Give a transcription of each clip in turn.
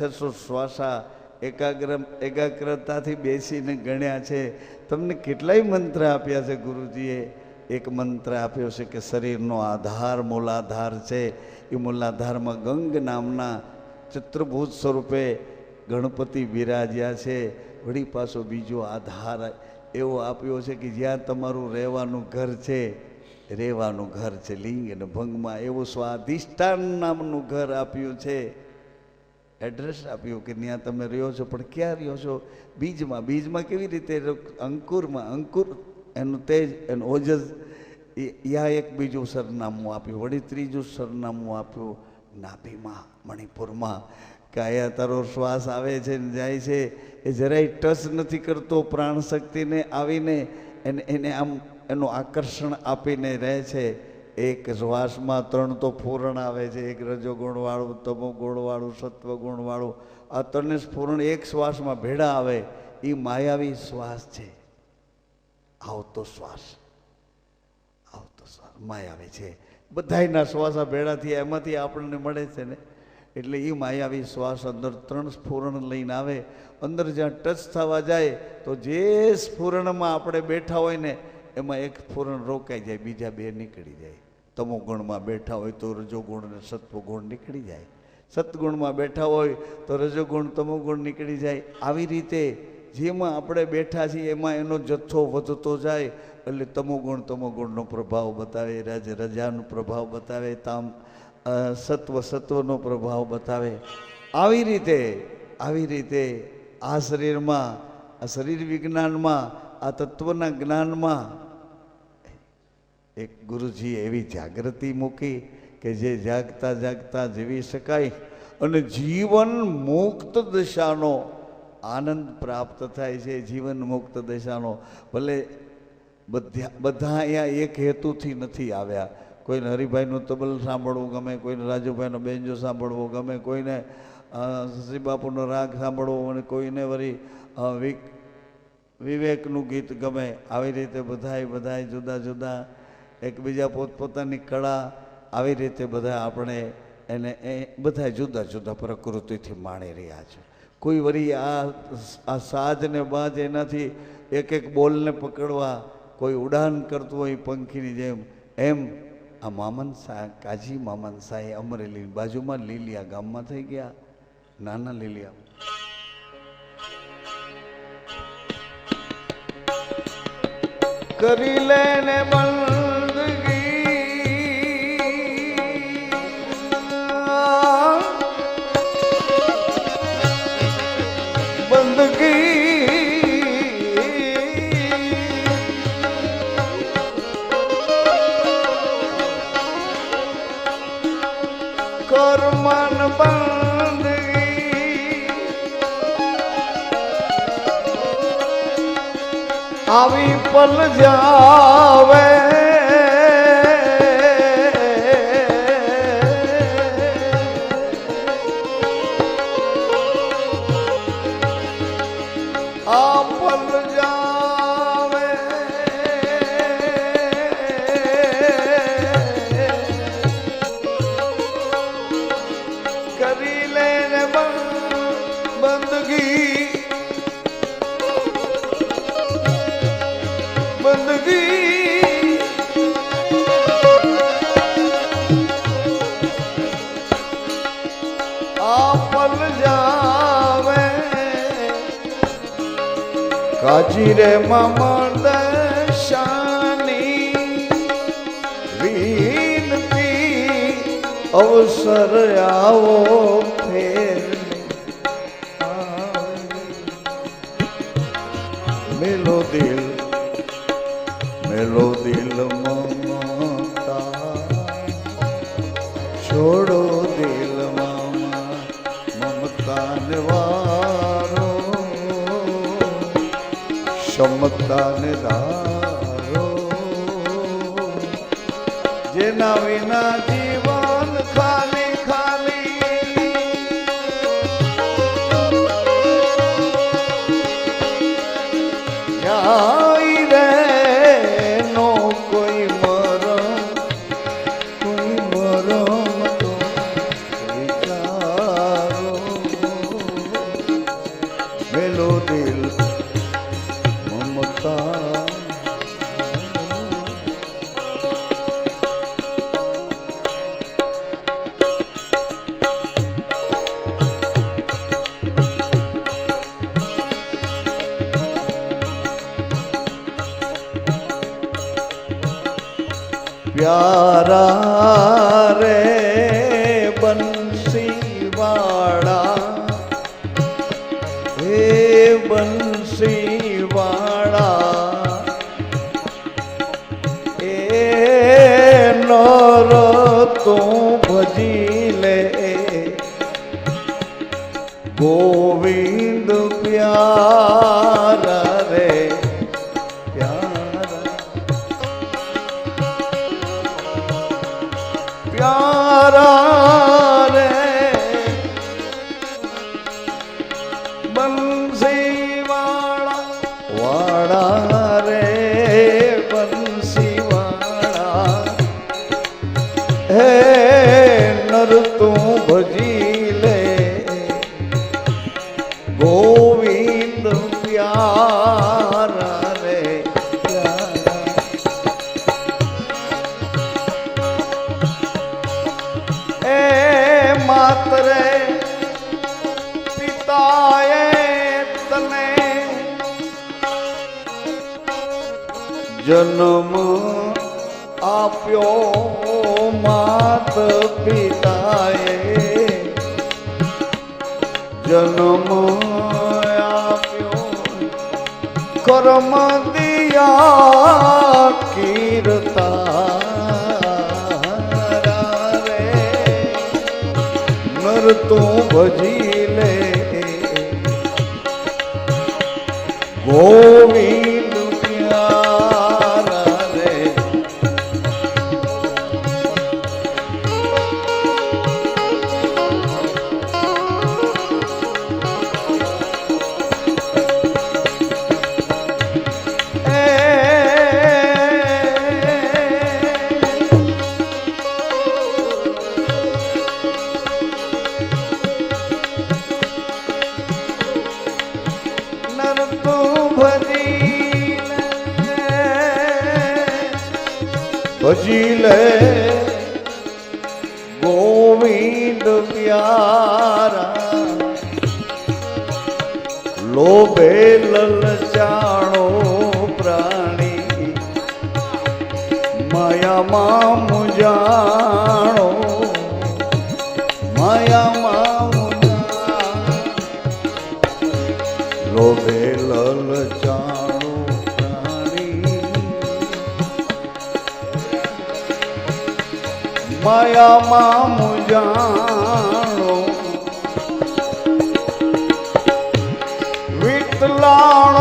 છસો શ્વાસા એકાગ્ર, એકાગ્રતાથી બેસીને ગણ્યા છે. તમને કેટલાય મંત્ર આપ્યા છે ગુરુજીએ? એક મંત્ર આપ્યો છે કે શરીરનો આધાર મૂલાધાર છે. એ મૂલાધારમાં ગંગ નામના ચિત્રભૂત સ્વરૂપે ગણપતિ બિરાજ્યા છે. વળી પાછો બીજો આધાર એવો આપ્યો છે કે જ્યાં તમારું રહેવાનું ઘર છે, રહેવાનું ઘર છે. લિંગ અને ભંગમાં એવું સ્વાધિષ્ઠાન નામનું ઘર આપ્યું છે. એડ્રેસ આપ્યું કે ત્યાં તમે રહ્યો છો, પણ ક્યાં રહ્યો છો? બીજમાં બીજમાં કેવી રીતે અંકુરમાં, અંકુર, એનું તેજ, એનું ઓજસ, એ- યા એક બીજું સરનામું આપ્યું, વળી ત્રીજું સરનામું આપ્યું, નાભીમાં, મણિપુરમાં. કે અહીંયા તારો શ્વાસ આવે છે ને જાય છે, એ જરાય ટચ નથી કરતો પ્રાણ શક્તિને આવીને, એને એને આમ એનું આકર્ષણ આપીને રહે છે. એક શ્વાસમાં ત્રણ તો ફૂરણ આવે છે, એક રજોગુણવાળું, તમોગુણવાળું, સત્વગુણવાળું. આ ત્રણે સ્ફૂરણ એક શ્વાસમાં ભેળા આવે, એ માયાવી શ્વાસ છે. આવતો શ્વાસ. આવતો શ્વાસ, માયાવી છે. બધાયના શ્વાસ આ થયા, એમાંથી આપણને મળે છે ને? એટલે એ માયાવી શ્વાસ અંદર ત્રણ સ્ફુરણ લઈને આવે. અંદર જ્યાં ટચ થવા જાય, તો જે સ્ફુરણમાં આપણે બેઠા હોય ને, એમાં એક ફૂરણ રોકાઈ જાય, બીજા બે નીકળી જાય. તમો ગુણમાં બેઠા હોય તો રજોગુણ અને સત્વગુણ નીકળી જાય. સત્ગુણમાં બેઠા હોય તો રજોગુણ, તમોગુણ નીકળી જાય. આવી રીતે જેમાં આપણે બેઠા છીએ એમાં એનો જથ્થો વધતો જાય એટલે તમોગુણ, તમોગુણનો પ્રભાવ બતાવે, રજ, રજાનો પ્રભાવ બતાવે, તામ સત્વ, સત્વનો પ્રભાવ બતાવે. આવી રીતે આવી રીતે આ શરીરમાં, આ શરીર વિજ્ઞાનમાં, આ તત્વના જ્ઞાનમાં એક ગુરુજીએ એવી જાગૃતિ મૂકી કે જે જાગતા જાગતા જીવી શકાય અને જીવન મુક્ત દશાનો આનંદ પ્રાપ્ત થાય છે, જીવન મુક્ત દશાનો. ભલે બધા બધા અહીંયા એક હેતુથી નથી આવ્યા. કોઈને હરિભાઈનું તબલ સાંભળવું ગમે, કોઈને રાજુભાઈનો બેન્જો સાંભળવો ગમે, કોઈને શ્રી બાપુનો રાગ સાંભળવો અને કોઈને વળી વિક, વિવેકનું ગીત ગમે. આવી રીતે બધાય બધાય જુદા જુદા એકબીજા પોતપોતાની કળા આવી રીતે બધા આપણે એને એ બધા જુદા જુદા પ્રકૃતિથી માણી રહ્યા છે. કોઈ વળી આ આ સાજ બાજ એનાથી એક એક બોલને પકડવા કોઈ ઉડાન કરતું હોય પંખીની જેમ, એમ આ મામન શાહ, કાજી મામન શાહ અમરેલી બાજુમાં લીલિયા ગામમાં થઈ ગયા. નાના લીલિયા. કરી લેને બંદગી મેલો દિલ જન્મ આપ્યો માત પિતાએ. જન્મ આપ્યો કર્મ દિયા કીર્તા નર તો ભજી લે ગોવિંદ માયામાં લોભે લલચાણો માયામાં મુજાણો વિતલાણ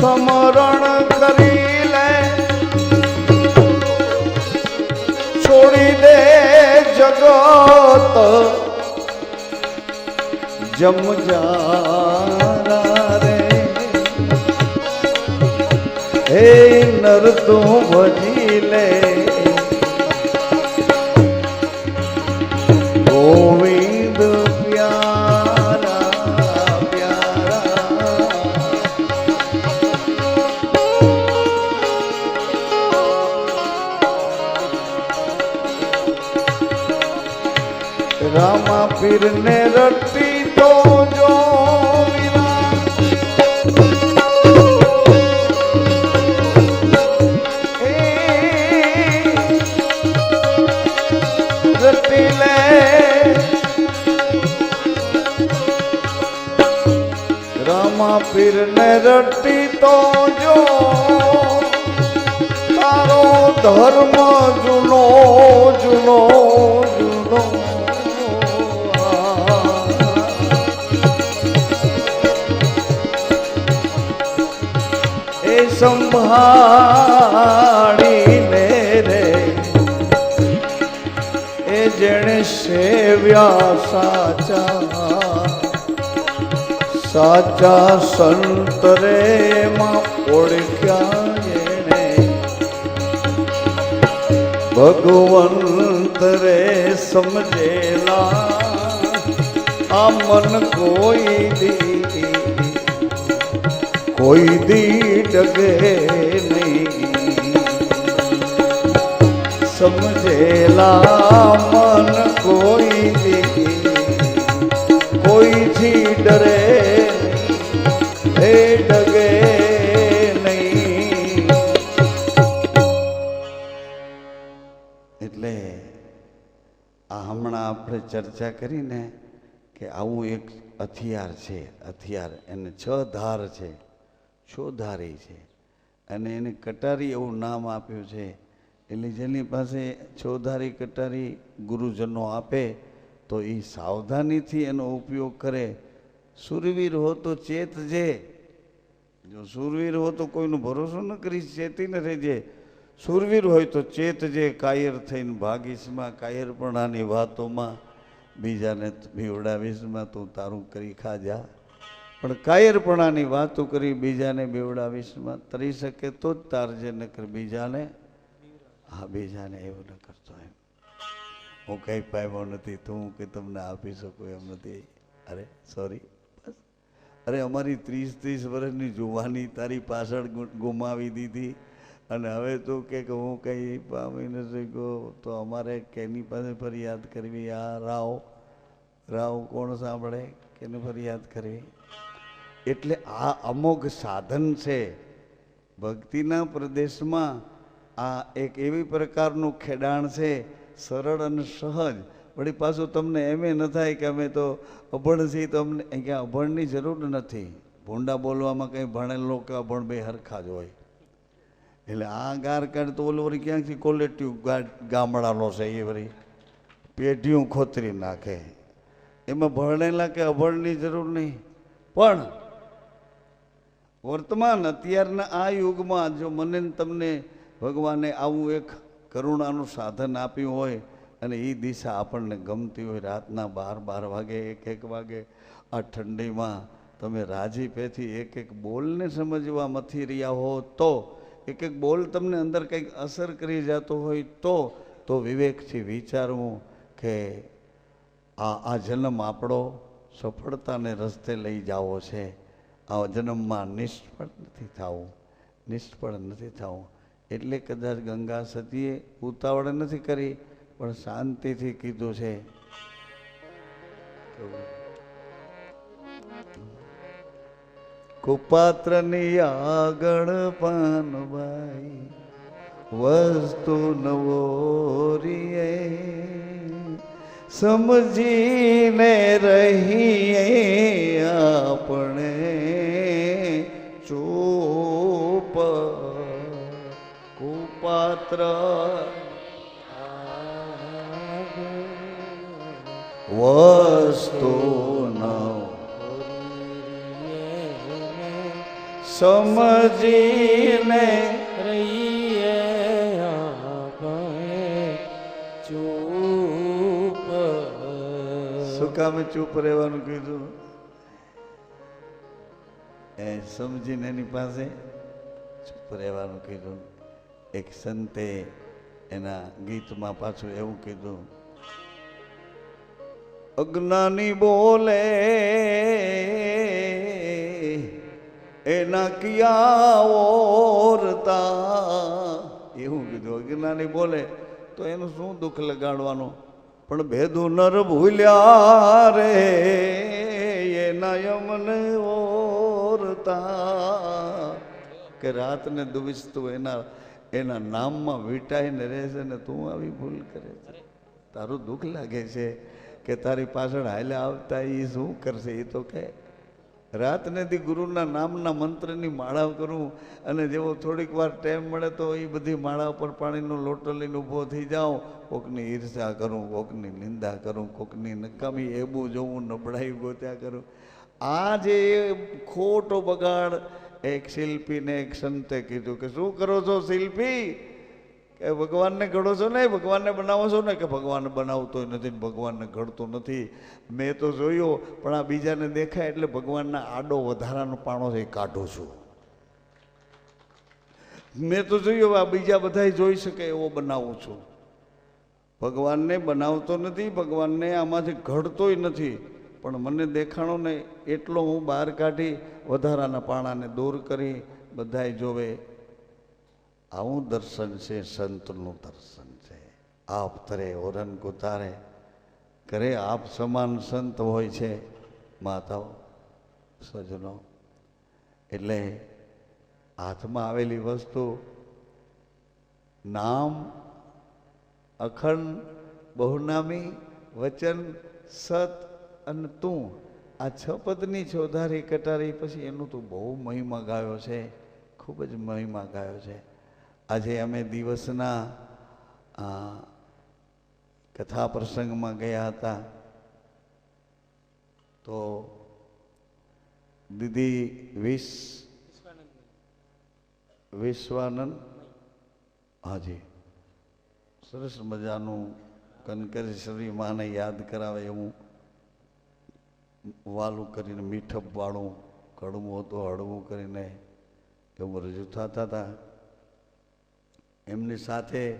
સમરણ કરી લે. છોડી દે જગત. જમ જારા રે. હે નર તું ભજી લે. પીરને રટી તો જો રામા પીરને રટી તો જો. તારો ધર્મ જૂનો સંભાળીને રે. એ જેણે સેવ્યા સાચા સાચા સંત રે માં ઓળખ્યા જેણે ભગવંત રે સમજેલા, આ મન કોઈ દી કોઈ દી ડગે નહીં. સમજેલા મન કોઈ દી કોઈથી ડરે એ ડગે નહીં. એટલે આ હમણાં આપણે ચર્ચા કરીને કે આવું એક હથિયાર છે હથિયાર એને છ ધાર છે. છો ધારી છે. અને એને કટારી એવું નામ આપ્યું છે. એટલે જેની પાસે છોધારી કટારી ગુરુજનો આપે, તો એ સાવધાનીથી એનો ઉપયોગ કરે. સુરવીર હો તો ચેત જે. જો સુરવીર હો તો કોઈનો ભરોસો ન કરી ચેતીને રહેજે. સુરવીર હોય તો ચેત જે કાયર થઈને ભાગીશમાં, કાયરપણાની વાતોમાં, બીજાને બીવડાવીશમાં તું તારું કરી ખાજા. પણ કાયરપણાની વાતો કરી બીજાને બેવડાવીશમાં તરી શકે તો જ તારજે નકર બીજાને હા બીજાને એવું ન કરતો એમ. હું કંઈ પામ્યો નથી, તો હું કે તમને આપી શકું એમ નથી. અરે સોરી બસ. અરે, અમારી ત્રીસ ત્રીસ વર્ષની જુવાની તારી પાછળ ગુમાવી દીધી. અને હવે તું કે હું કંઈ પામી નથી ગયો તો અમારે કેની પાસે ફરિયાદ કરવી? આ રાવ રાવ કોણ સાંભળે? કેને ફરિયાદ કરવી? એટલે આ અમોઘ સાધન છે. ભક્તિના પ્રદેશમાં આ એક એવી પ્રકારનું ખેડાણ છે, સરળ અને સહજ. વળી પાછું તમને એમે ન થાય કે અમે તો અભણ છીએ, તો અમને અહીંયા અભણની જરૂર નથી. ભૂંડા બોલવામાં કંઈ ભણેલો કે અભણ બે હરખા જ હોય. એટલે આ ગાર કાઢ તો ઓલો વળી ક્યાંકથી કોલેટિવ ગામડાનો છે એ વળી. પેઢીયું ખોતરી નાખે. એમાં ભણેલા કે અભણની જરૂર નહીં. પણ વર્તમાન અત્યારના આ યુગમાં જો મને તમને ભગવાને આવું એક કરુણાનું સાધન આપ્યું હોય અને એ દિશા આપણને ગમતી હોય રાતના બાર બાર વાગે, એક એક વાગે, આ ઠંડીમાં તમે રાજી પેથી એક એક બોલને સમજવા મથી રહ્યા હો તો, એક એક બોલ તમને અંદર કંઈક અસર કરી જતો હોય તો તો વિવેકથી વિચારવું કે આ આ જન્મ આપણો સફળતાને રસ્તે લઈ જાવો છે. આ જન્મમાં નિષ્ફળ નથી થવું, નિષ્ફળ નથી થવું. એટલે કદાચ ગંગા સતીએ ઉતાવળ નથી કરી, પણ શાંતિથી કીધું છે. કુપાત્રની આગળ પાનભાઈ વસ્તુ નવો રીએ. સમજીને રહીએ આપણે. કુપાત્ર વસ્તુ સમજીને રહીએ ચૂપ. શું કામે ચૂપ રહેવાનું કીધું? એ સમજીને એની પાસે ચૂપ રહેવાનું કીધું. એક સંતે એના ગીતમાં પાછું એવું કીધું, અજ્ઞાની બોલે, એના કિયા ઓરતા. એવું કીધું, અજ્ઞાની બોલે, તો એનું શું દુઃખ લગાડવાનું? પણ ભેદું નર ભૂલ્યા રે, એના યમને ઓરતા. કે રાતને દુવિસ્તું એના એના નામમાં વીટાઈને રહેશે ને તું આવી ભૂલ કરે છે. તારું દુઃખ લાગે છે કે તારી પાછળ હાલ્યા આવતા એ શું કરશે? એ તો કહે રાતનેથી ગુરુના નામના મંત્રની માળા કરું અને જેવો થોડીક વાર ટાઈમ મળે તો એ બધી માળા ઉપર પાણીનો લોટો લઈને ઊભો થઈ જાઉં. કોકની ઈર્ષા કરું કોકની નિંદા કરું કોકની નકામી એબું જોવું નબળાઈ ગોત્યા કરું. આ જે ખોટો બગાડ એક શિલ્પીને એક સંતે કીધું કે શું કરો છો શિલ્પી? કે ભગવાનને ઘડો છો ને ભગવાનને બનાવો છો ને? કે ભગવાન બનાવતો નથી ને ભગવાનને ઘડતો નથી? મેં તો જોયો, પણ આ બીજાને દેખાય એટલે ભગવાનના આડો વધારાનો પાણો છે એ કાઢું છું. મેં તો જોયું આ બીજા બધા જોઈ શકે એવો બનાવું છું. ભગવાનને બનાવતો નથી, ભગવાનને આમાંથી ઘડતોય નથી. પણ મને દેખાણો ને એટલો હું બહાર કાઢી વધારાના પાણાને દૂર કરી બધાય જોવે, આવું દર્શન છે, સંતનું દર્શન છે. આપ તરે ઓરન કુતારે કરે આપ સમાન સંત હોય છે. માતાઓ સજનો એટલે હાથમાં આવેલી વસ્તુ, નામ, અખંડ, બહુનામી, વચન, સત અને તું આ છ પદની ચોધારી કટારી પછી એનું તું બહુ મહિમા ગાયો છે, ખૂબ જ મહિમા ગાયો છે. આજે અમે દિવસના કથા પ્રસંગમાં ગયા હતા. તો દીદી વિશ, વિશ્વાનંદ. હાજી. સરસ મજાનું કનકરેશ્વરી માને યાદ કરાવે એવું વાલું કરીને મીઠપ વાળું, કડવું હતું, હળવું કરીને એવું રજૂ થતા હતા. એમની સાથે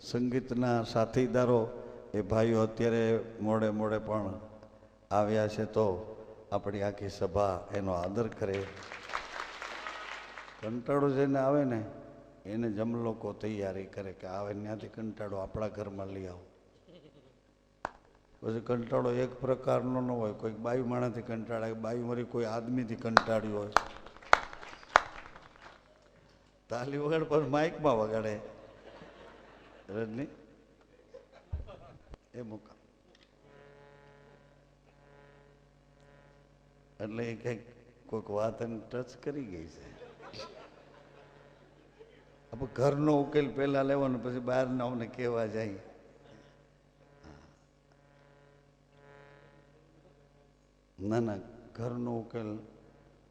સંગીતના સાથીદારો એ ભાઈઓ અત્યારે મોડે મોડે પણ આવ્યા છે તો આપણી આખી સભા એનો આદર કરે. કંટાળો જેને આવે ને, એને જમ લોકો તૈયારી કરે કે આવે ત્યાંથી કંટાળો આપણા ઘરમાં લઈ આવો. પછી કંટાળો એક પ્રકારનો ન હોય. કોઈક બાઈ માણસથી કંટાળે બાઈ મરી કોઈ આદમીથી કંટાળ્યું હોય. તાલી વગાડ પણ માઇકમાં વગાડે. રજની એ મુકા. એટલે એ કંઈક કોઈક વાત એને ટચ કરી ગઈ છે. આપણે ઘરનો ઉકેલ પહેલાં લેવાનો, પછી બહારના અમને કહેવા જાય. ના ના ઘરનો ઉકેલ.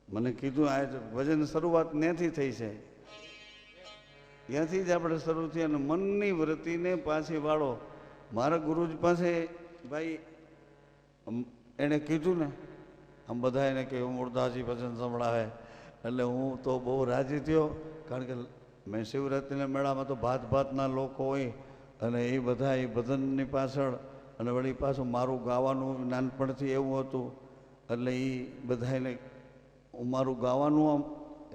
મને કીધું આ ભજન શરૂઆત ત્યાંથી થઈ છે. ત્યાંથી જ આપણે શરૂ થઈ અને મનની વૃત્તિને પાછી વાળો. મારા ગુરુજ પાસે ભાઈ એણે કીધું ને, આમ બધા એને કે મૂળદાસજી ભજન સંભળાવે. એટલે હું તો બહુ રાજી થયો, કારણ કે મેં શિવરાત્રિના મેળામાં તો ભાત ભાતના લોકો હોય અને એ બધા એ ભજનની પાછળ અને વળી પાછું મારું ગાવાનું નાનપણથી એવું હતું. એટલે એ બધાને હું મારું ગાવાનું આમ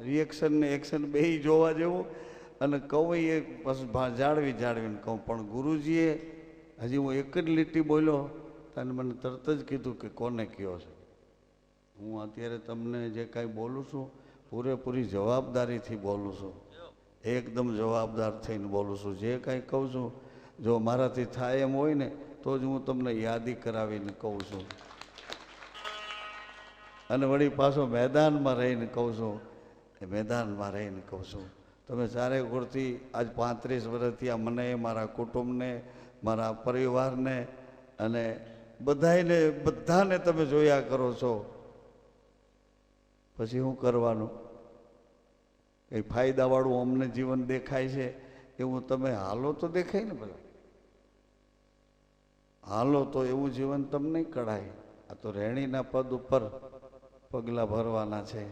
રિએક્શન ને એક્શન બેય જોવા જેવું. અને કહું એ પછી જાળવી જાળવીને કહું, પણ ગુરુજીએ હજી હું એક જ લીટી બોલ્યો અને મને તરત જ કીધું કે કોને કયો છે? હું અત્યારે તમને જે કાંઈ બોલું છું, પૂરેપૂરી જવાબદારીથી બોલું છું. એકદમ જવાબદાર થઈને બોલું છું. જે કાંઈ કહું છું, જો મારાથી થાય એમ હોય ને, તો જ હું તમને યાદી કરાવીને કહું છું. અને વળી પાછો મેદાનમાં રહીને કહું છું, એ મેદાનમાં રહીને કહું છું, તમે ચારે કોરથી આજ પાંત્રીસ વર્ષથી આ મને, મારા કુટુંબને, મારા પરિવારને અને બધાયને, બધાને તમે જોયા કરો છો. પછી શું કરવાનું? કંઈ ફાયદાવાળું અમને જીવન દેખાય છે? એવું તમે હાલો તો દેખાય ને બધા. હાલો તો એવું જીવન તમને કઢાય. આ તો રેણીના પદ ઉપર પગલાં ભરવાના છે.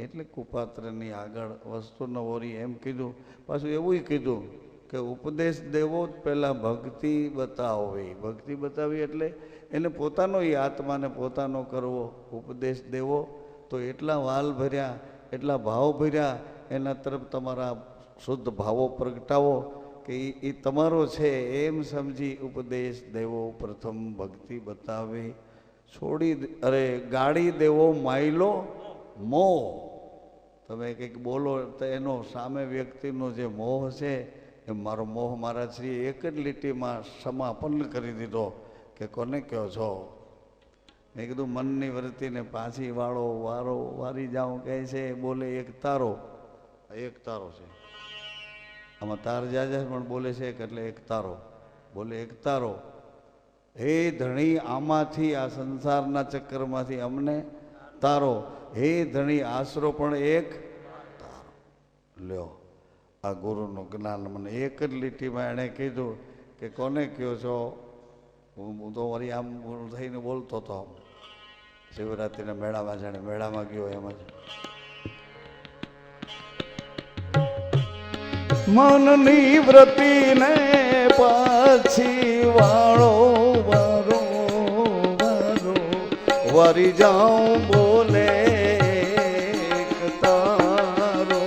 એટલે કુપાત્રની આગળ વસ્તુ ન ઓરી એમ કીધું. પાછું એવું કીધું કે ઉપદેશ દેવો જ પહેલાં ભક્તિ બતાવવી. ભક્તિ બતાવી એટલે એને પોતાનો એ આત્માને પોતાનો કરવો. ઉપદેશ દેવો તો એટલા વાલ ભર્યા, એટલા ભાવ ભર્યા, એના તરફ તમારા શુદ્ધ ભાવો પ્રગટાવો કે એ તમારો છે એમ સમજી ઉપદેશ દેવો. પ્રથમ ભક્તિ બતાવી. છોડી અરે ગાડી દેવો માયલો મોહ. તમે કંઈક બોલો તો એનો સામે વ્યક્તિનો જે મોહ છે એ મારો મોહ મારા શ્રી એક જ લીટીમાં સમાપન કરી દીધો કે કોને કહો છો? મેં કીધું, મનની વૃત્તિને પાછી વાળો વારો વારી જાઉં કહે છે, બોલે એક તારો. એક તારો છે. આમાં તાર જાજા પણ બોલે છે એટલે એક તારો. બોલે એક તારો. હે ધણી, આમાંથી, આ સંસારના ચક્કરમાંથી અમને તારો. હે ધણી, આશરો પણ એક. લ્યો, આ ગુરુનું જ્ઞાન મને એક જ લીટીમાં એણે કીધું કે કોને કયો છો? હું તો વળી આમ થઈને બોલતો હતો શિવરાત્રિના મેળામાં જાણે મેળામાં ગયો એમ જ. મનની વ્રતિને વરી જાઉં, બોલે તારો.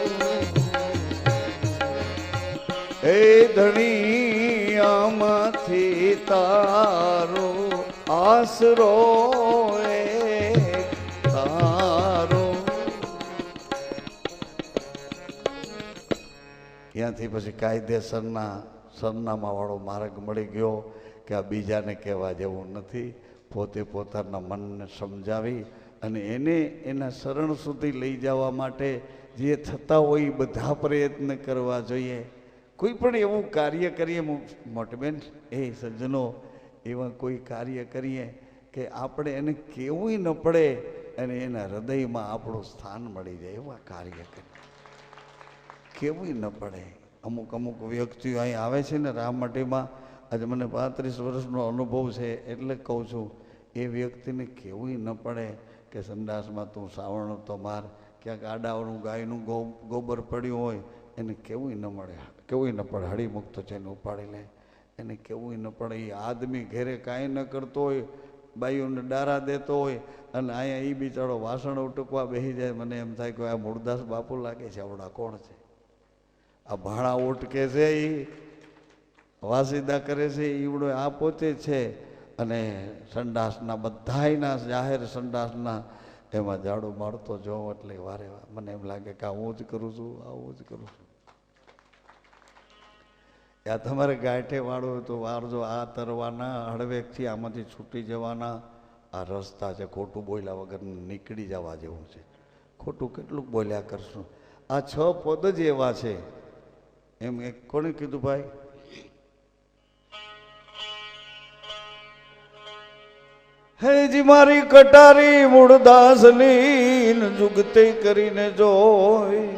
એ ધણી આમાંથી તારો આશરો ત્યાંથી પછી કાયદેસરના સરનામાવાળો માર્ગ મળી ગયો કે આ બીજાને કહેવા જેવું નથી? પોતે પોતાના મનને સમજાવી અને એને એના શરણ સુધી લઈ જવા માટે જે થતા હોય એ બધા પ્રયત્ન કરવા જોઈએ. કોઈ પણ એવું કાર્ય કરીએ મોટબેન એ સજ્જનો, એવા કોઈ કાર્ય કરીએ કે આપણે એને કેવું ન પડે અને એના હૃદયમાં આપણું સ્થાન મળી જાય એવા કાર્ય કરીએ. કેવું ન પડે. અમુક અમુક વ્યક્તિઓ અહીં આવે છે ને રામમાટીમાં આજે મને પાંત્રીસ વર્ષનો અનુભવ છે એટલે કહું છું એ વ્યક્તિને કેવું ન પડે કે સંડાસમાં તું શ્રાવણ તો માર, ક્યાંક આડાવનું ગાયનું ગો ગોબર પડ્યું હોય, એને કેવું ન મળે. કેવું ન પડે, હળીમુક્ત એને ઉપાડી લે. એને કેવું ન પડે, એ આદમી ઘેરે કાંઈ ન કરતો હોય, બાઈઓને ડારા દેતો હોય, અને અહીંયા એ બિચારો વાસણ ઉટકવા બેસી જાય. મને એમ થાય કે આ મૂળદાસ બાપુ લાગે છે, આવડા કોણ છે? આ ભાણા ઉટકે છે એ વાસીદા કરે છે ઈવડો આ પોતે છે. અને સંડાસના બધાયના જાહેર સંડાસના એમાં ઝાડુ મારતો જોઉં એટલે વારે મને એમ લાગે કે આવું જ કરું છું, આવું જ કરું છું. યા તમારે ગાંઠે વાળો તો વારજો આ તરવાના, હળવેકથી આમાંથી છૂટી જવાના. આ રસ્તા છે, ખોટું બોલ્યા વગર નીકળી જવા જેવું છે. ખોટું કેટલું બોલ્યા કરશું. આ છ પદ જ એવા છે. એમ એક કોણે કીધું ભાઈ? હેજી મારી કટારી મૂળદાસની જુગતે કરીને જોઈ.